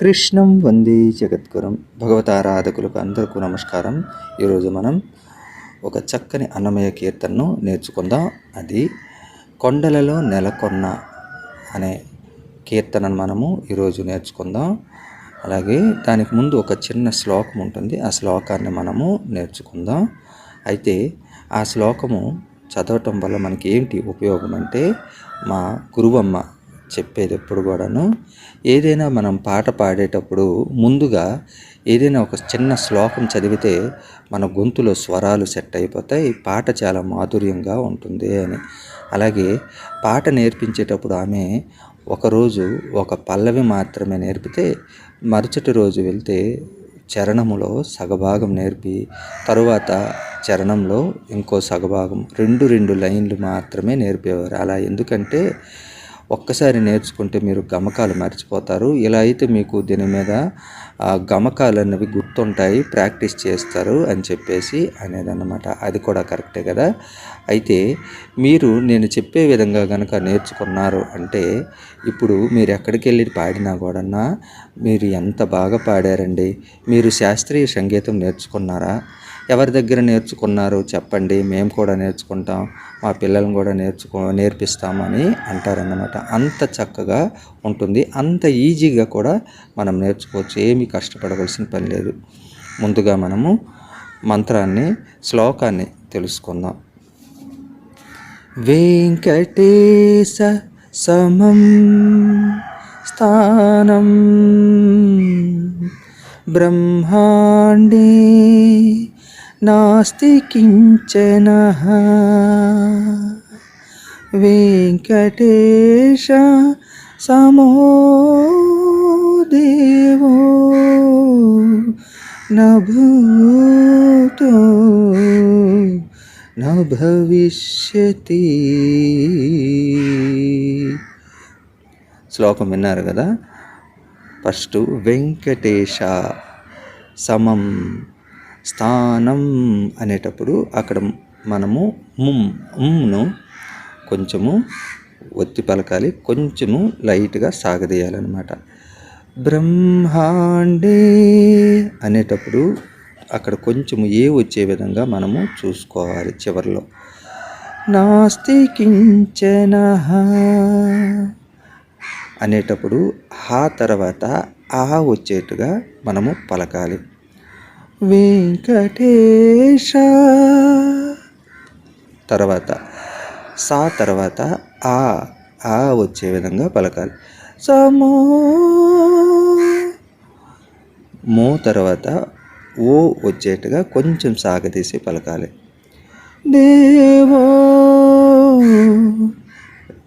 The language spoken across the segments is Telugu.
కృష్ణం వందే జగద్గురం. భగవతారాధకులకు అందరికీ నమస్కారం. ఈరోజు మనం ఒక చక్కని అన్నమయ కీర్తనను నేర్చుకుందాం. అది కొండలలో నెలకొన్న అనే కీర్తనను మనము ఈరోజు నేర్చుకుందాం. అలాగే దానికి ముందు ఒక చిన్న శ్లోకం ఉంటుంది. ఆ శ్లోకాన్ని మనము నేర్చుకుందాం. అయితే ఆ శ్లోకము చదవటం వల్ల మనకి ఏంటి ఉపయోగం అంటే మా గురువమ్మ చెప్పేది ఎప్పుడు కూడాను? ఏదైనా మనం పాట పాడేటప్పుడు ముందుగా ఏదైనా ఒక చిన్న శ్లోకం చదివితే మన గొంతులో స్వరాలు సెట్ అయిపోతాయి పాట చాలా మాధుర్యంగా ఉంటుంది అని. అలాగే పాట నేర్పించేటప్పుడు ఆమె ఒకరోజు ఒక పల్లవి మాత్రమే నేర్పితే మరుసటి రోజు వెళ్తే చరణములో సగభాగం నేర్పి తరువాత చరణంలో ఇంకో సగభాగం రెండు రెండు లైన్లు మాత్రమే నేర్పేవారు. అలా ఎందుకంటే ఒక్కసారి నేర్చుకుంటే మీరు గమకాలు మర్చిపోతారు. ఇలా అయితే మీకు దీని మీద ఆ గమకాలు అన్నవి గుర్తుంటాయి ప్రాక్టీస్ చేస్తారు అని చెప్పేసి అనేది అన్నమాట అది కూడా కరెక్టే కదా? అయితే మీరు నేను చెప్పే విధంగా కనుక నేర్చుకున్నారు అంటే ఇప్పుడు మీరు ఎక్కడికి వెళ్ళి పాడినా కూడా మీరు ఎంత బాగా పాడారండి? మీరు శాస్త్రీయ సంగీతం నేర్చుకున్నారా? ఎవరి దగ్గర నేర్చుకున్నారు? చెప్పండి మేము కూడా నేర్చుకుంటాం మా పిల్లలను కూడా నేర్చుకో నేర్పిస్తామని అంటారన్నమాట. అంత చక్కగా ఉంటుంది. అంత ఈజీగా కూడా మనం నేర్చుకోవచ్చు. ఏమీ కష్టపడవలసిన పని లేదు. ముందుగా మనము మంత్రాన్ని శ్లోకాన్ని తెలుసుకుందాం. వెంకటేశ సమం స్థానం. బ్రహ్మాండే నాస్తి కించన. వెంకటేశ సమో దేవో నభూతో. न భవిష్యతి. శ్లోకం విన్నారు కదా? ఫస్ట్ వెంకటేశ సమం స్థానం అనేటప్పుడు అక్కడ మనము ముమ్ ఉమ్ను కొంచెము ఒత్తి పలకాలి కొంచెము లైట్గా సాగదీయాలన్నమాట. బ్రహ్మాండే అనేటప్పుడు అక్కడ కొంచెము ఏ వచ్చే విధంగా మనము చూసుకోవాలి చివరిలో. నాస్తి కించన అనేటప్పుడు హా తర్వాత ఆ వచ్చేట్టుగా మనము పలకాలి. వెంకటేశ తర్వాత సా తర్వాత ఆ ఆ వచ్చే విధంగా పలకాలి. సమో మో తర్వాత ఓ వచ్చేట్టుగా కొంచెం సాగదీసి పలకాలి. దేవో.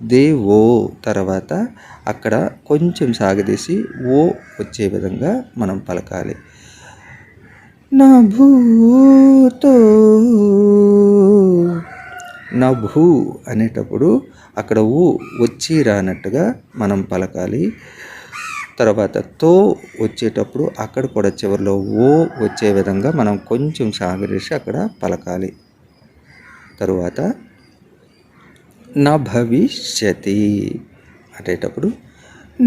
దేవో తర్వాత అక్కడ కొంచెం సాగదీసి ఓ వచ్చే విధంగా మనం పలకాలి. నా భూతో. నా భూ అనేటప్పుడు అక్కడ ఊ వచ్చి రానట్టుగా మనం పలకాలి. తర్వాత తో వచ్చేటప్పుడు అక్కడ కూడా చివరిలో ఓ వచ్చే విధంగా మనం కొంచెం సాగరేసి అక్కడ పలకాలి. తరువాత నా భవిష్యతి అనేటప్పుడు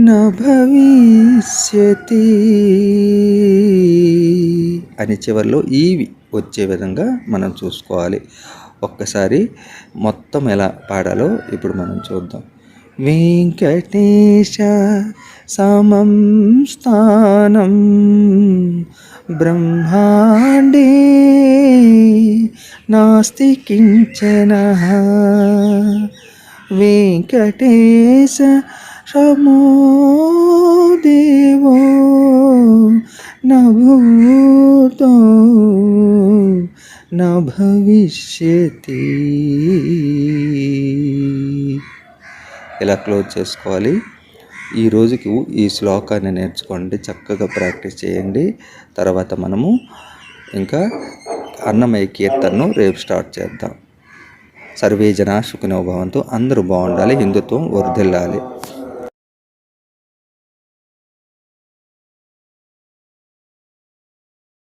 నా భవిష్యతి అని చివరిలో ఇవి వచ్చే విధంగా మనం చూసుకోవాలి. ఒక్కసారి మొత్తం ఎలా పాడాలో ఇప్పుడు మనం చూద్దాం. వెంకటేశ సమం స్థానం బ్రహ్మాండే నాస్తి కించన. వెంకటేశ సమో దేవో నభూతో నా భవిష్యతి ఇలా క్లోజ్ చేసుకోవాలి? ఈ రోజుకి ఈ శ్లోకాన్ని నేర్చుకోండి చక్కగా ప్రాక్టీస్ చేయండి. తర్వాత మనము ఇంకా అన్నమయ కీర్తనను రేపు స్టార్ట్ చేద్దాం. సర్వే జనా సుఖినో భవంతు అందరూ బాగుండాలి హిందుత్వం వర్ధిల్లాలి.